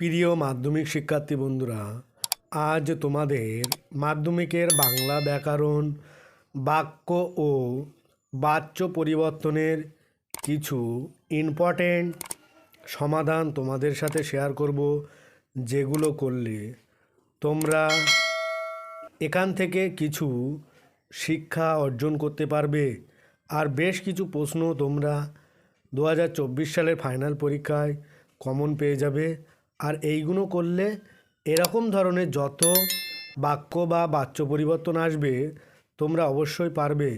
প্রিয় মাধ্যমিক শিক্ষার্থী বন্ধুরা, আজ তোমাদের মাধ্যমিকের বাংলা ব্যাকরণ, বাক্য ও বাচ্য পরিবর্তনের কিছু ইম্পর্টেন্ট সমাধান তোমাদের সাথে শেয়ার করব যেগুলো করলে তোমরা এখান থেকে কিছু শিক্ষা অর্জন করতে পারবে। আর বেশ কিছু প্রশ্ন তোমরা দু হাজার চব্বিশ সালের ফাইনাল পরীক্ষায় কমন পেয়ে যাবে। আর এইগুলো করলে এরকম ধরনের যত বাক্য বা বাচ্য পরিবর্তন আসবে, তোমরা অবশ্যই পারবে।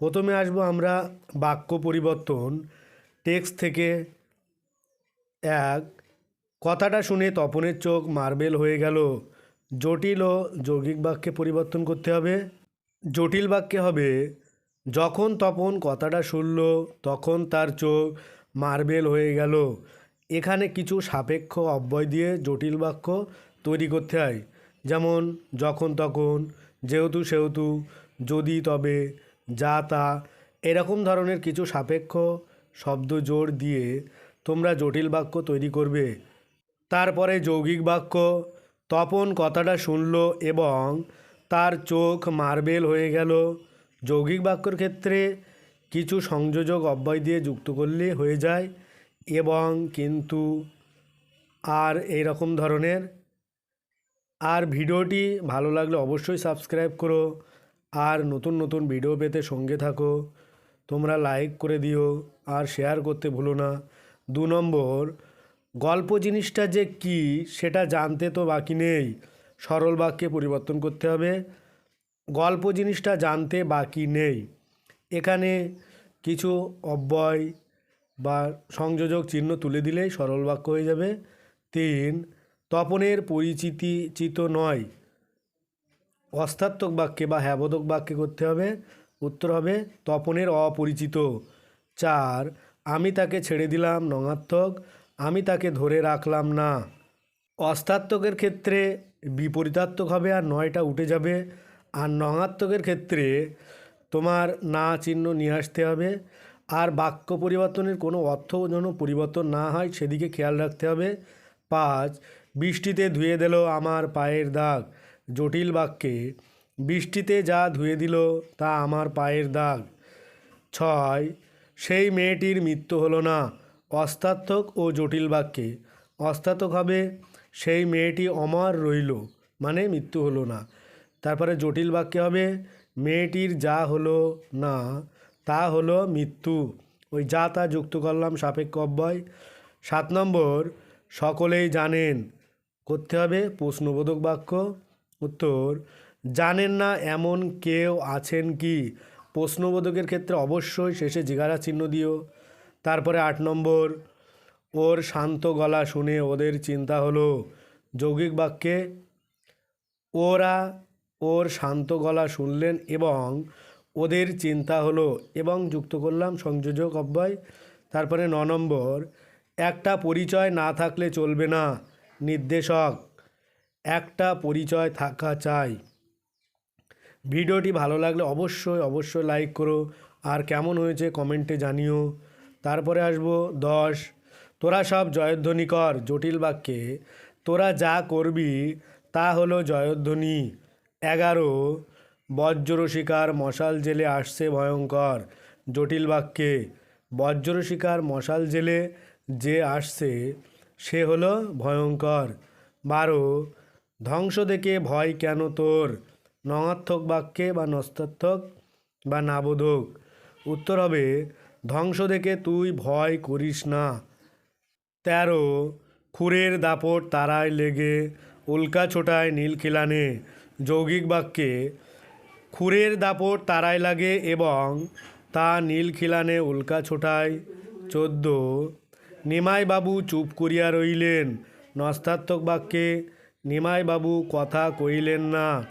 প্রথমে আসব আমরা বাক্য পরিবর্তন, টেক্সট থেকে এক, কথাটা শুনে তপনের চোখ মার্বেল হয়ে গেল। জটিল ও যৌগিক বাক্যে পরিবর্তন করতে হবে। জটিল বাক্যে হবে, যখন তপন কথাটা শুনল, তখন তার চোখ মার্বেল হয়ে গেল। এখানে কিছু সাপেক্ষ অব্যয় দিয়ে জটিল বাক্য তৈরি করতে হয়। যেমন, যখন তখন, যেহেতু সেহেতু, যদি তবে, যা তা, এরকম ধরনের কিছু সাপেক্ষ শব্দ জোর দিয়ে তোমরা জটিল বাক্য তৈরি করবে। তারপরে যৌগিক বাক্য, তপন কথাটা শুনল এবং তার চোখ মার্বেল হয়ে গেল। যৌগিক বাক্যর ক্ষেত্রে কিছু সংযোজক অব্যয় দিয়ে যুক্ত করলে হয়ে যায়। এবং কিন্তু আর এই রকম ধরনের। আর ভিডিওটি ভালো লাগলে অবশ্যই সাবস্ক্রাইব করো। আর নতুন নতুন ভিডিও পেতে সঙ্গে থাকো। তোমরা লাইক করে দিও আর শেয়ার করতে ভুলো না। দু নম্বর, গল্প জিনিসটা যে কি সেটা জানতে তো বাকি নেই। সরল বাক্যে পরিবর্তন করতে হবে। গল্প জিনিসটা জানতে বাকি নেই। এখানে কিছু অব্যয় বা সংযোজক চিহ্ন তুলে দিলেই সরল বাক্য হয়ে যাবে। তিন, তপনের পরিচিতি চিত নয়। অস্তাত্মক বাক্যে বা হ্যাবোধক বাক্যে করতে হবে। উত্তর হবে, তপনের অপরিচিত। চার, আমি তাকে ছেড়ে দিলাম নঙাত্মক, আমি তাকে ধরে রাখলাম না। অস্তাত্মকের ক্ষেত্রে বিপরীতাত্মক হবে আর নয়টা উঠে যাবে। আর নঙাত্মকের ক্ষেত্রে তোমার না চিহ্ন নিয়ে আসতে হবে। আর বাক্য পরিবর্তনের কোনো অর্থ যেন পরিবর্তন না হয়, সেদিকে খেয়াল রাখতে হবে। পাঁচ, বৃষ্টিতে ধুয়ে দিল আমার পায়ের দাগ। জটিল বাক্যে, বৃষ্টিতে যা ধুয়ে দিল তা আমার পায়ের দাগ। ছয়, সেই মেয়েটির মৃত্যু হলো না। অস্তাত্মক ও জটিল বাক্যে অস্তাত্মক হবে, সেই মেয়েটি অমর রইল মানে মৃত্যু হলো না। তারপরে জটিল বাক্যে হবে, মেয়েটির যা হলো না তা হলো মৃত্যু। ওই যা তা যুক্ত করলাম সাপেক্ষ অব্যয়। সাত নম্বর, সকলেই জানেন। করতে হবে প্রশ্নবোধক বাক্য। উত্তর, জানেন না এমন কেউ আছেন কি? প্রশ্নবোধকের ক্ষেত্রে অবশ্যই শেষে জিগারা চিহ্ন দিও। তারপরে আট নম্বর, ওর শান্ত গলা শুনে ওদের চিন্তা হলো। যৌগিক বাক্যে, ওরা ওর শান্ত গলা শুনলেন এবং ওদের চিন্তা হলো এবং যুক্ত করলাম সংযোজক অব্যয়। তারপরে ন নম্বর, একটা পরিচয় না থাকলে চলবে না, নির্দেশক। একটা পরিচয় থাকা চাই। ভিডিওটি ভালো লাগলে অবশ্যই অবশ্যই লাইক করো। আর কেমন হয়েছে কমেন্টে জানিও। তারপরে আসব দশ, তোরা সব জয়ধ্বনি কর জটিল বাক্যে। তোরা যা করবি তা হলো জয়ধ্বনি। এগারো বজ্রশিকার মশাল জেলে আসছে ভয়ঙ্কর। জটিল বাক্যে বজ্রশিকার মশাল জেলে যে আসছে, সে হলো ভয়ঙ্কর। বারো, ধ্বংস দেখে ভয় কেন তোর? নঙাত্মক বাক্যে বা নস্তাত্মক বা নাবোধক। উত্তর হবে, ধ্বংস দেখে তুই ভয় করিস না। তেরো, খুরের দাপট তারায় লেগে, উল্কা ছোটায় নীল খিলানে। যৌগিক বাক্যে খুরের দাপট তারায় লাগে এবং তা নীল খিলানে উল্কা ছোটায়। চোদ্দ, নিমাইবাবু চুপ করিয়া রইলেন। নস্তাত্মক বাক্যে, নিমাইবাবু কথা কইলেন না।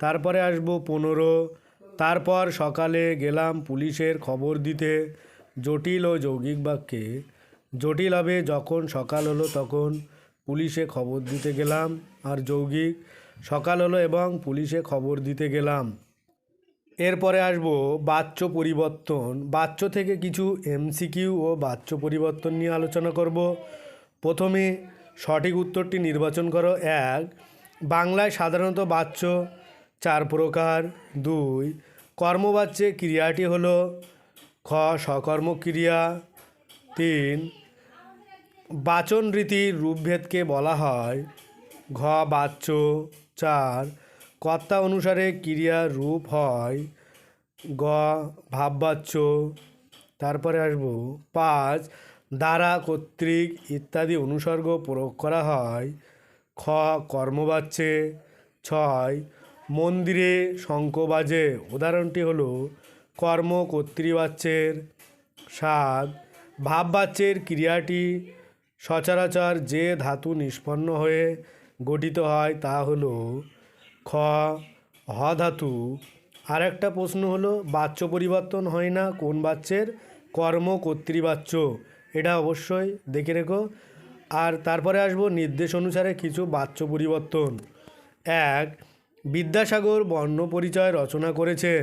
তারপরে আসব পনেরো। তারপর সকালে গেলাম পুলিশের খবর দিতে। জটিল ও যৌগিক বাক্যে, জটিল হবে যখন সকাল হলো তখন পুলিশে খবর দিতে গেলাম। আর যৌগিক সকাল হলো এবং পুলিশে খবর দিতে গেলাম। এরপরে আসব বাচ্য পরিবর্তন। বাচ্য থেকে কিছু এমসিকিউ ও বাচ্য পরিবর্তন নিয়ে আলোচনা করব। প্রথমে সঠিক উত্তরটি নির্বাচন করো। এক, বাংলায় সাধারণত বাচ্য, চার প্রকার। দুই, কর্মবাচ্যে ক্রিয়াটি হলো খ সকর্ম ক্রিয়া তিন বাচন রীতির রূপভেদকে বলা হয় ঘ, বাচ্য। চার, কর্তা অনুসারে ক্রিয়ার রূপ হয়। গ, ভাববাচ্য। তারপরে আসব। পাঁচ, দ্বারা কর্তৃক ইত্যাদি অনুসর্গ প্রয়োগ করা হয়। খ, কর্মবাচ্যে। ছয়, মন্দিরে শঙ্খ বাজে। উদাহরণটি হলো, কর্ম কর্তৃবাচ্যের। সাত, ভাববাচ্যের ক্রিয়াটি সচরাচর যে ধাতু নিষ্পন্ন হয়ে গঠিত হয় তা হলো খ, হ ধাতু। আরেকটা প্রশ্ন হলো বাচ্য পরিবর্তন হয় না কোন বাচ্যের কর্ম কর্তৃবাচ্য এটা অবশ্যই দেখে রেখো। আর তারপরে আসব, নির্দেশ অনুসারে কিছু বাচ্য পরিবর্তন। এক, বিদ্যাসাগর বর্ণ পরিচয় রচনা করেছেন।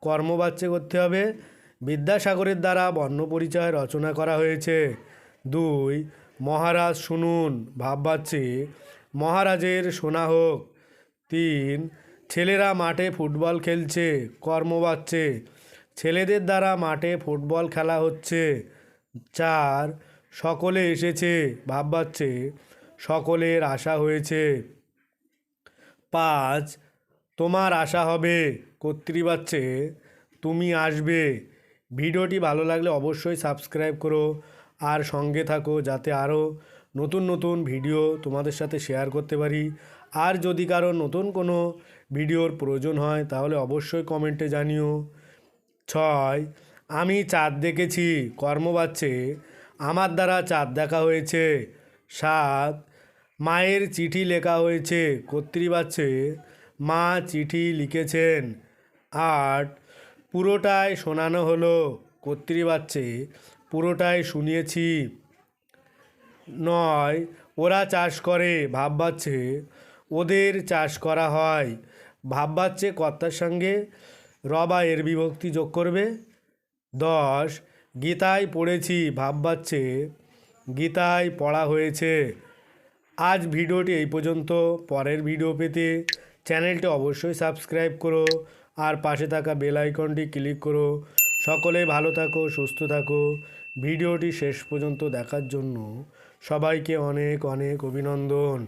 কর্মবাচ্যে করতে হবে। বিদ্যাসাগরের দ্বারা বর্ণ পরিচয় রচনা করা হয়েছে। দুই, মহারাজ শুনুন ভাববাচ্যে মহারাজের শোনা হোক। তিন, ছেলেরা মাঠে ফুটবল খেলছে কর্মবাচ্যে ছেলেদের দ্বারা মাঠে ফুটবল খেলা হচ্ছে। চার, সকলে এসেছে ভাববাচ্যে সকলের আশা হয়েছে। পাঁচ, তোমার আশা হবে কর্তৃবাচ্যে তুমি আসবে। ভিডিওটি ভালো লাগলে অবশ্যই সাবস্ক্রাইব করো আর সঙ্গে থাকো যাতে আরও নতুন নতুন ভিডিও তোমাদের সাথে শেয়ার করতে পারি। আর যদি কারও নতুন কোনো ভিডিওর প্রয়োজন হয়, তাহলে অবশ্যই কমেন্টে জানিও। ছয়, আমি চাঁদ দেখেছি কর্মবাচ্যে আমার দ্বারা চাঁদ দেখা হয়েছে। সাত, মায়ের চিঠি লেখা হয়েছে কর্তৃবাচ্যে মা চিঠি লিখেছেন। আট, পুরোটাই শোনানো হলো কর্তৃবাচ্যে পুরোটাই শুনিয়েছি। নয়, ওরা চাষ করে ভাববাচ্যে ওদের চাষ করা হয়। ভাববাচ্যে কর্তার সঙ্গে রবা এর বিভক্তি যোগ করবে। দশ, গীতায় পড়েছি ভাববাচ্যে গীতায় পড়া হয়েছে। আজ ভিডিওটি এই পর্যন্ত। পরের ভিডিও পেতে চ্যানেলটি অবশ্যই সাবস্ক্রাইব করো আর পাশে থাকা বেল আইকনটি ক্লিক করো। সকলে ভালো থাকো, সুস্থ থাকো। ভিডিওটি শেষ পর্যন্ত দেখার জন্য সবাইকে অনেক অনেক অভিনন্দন।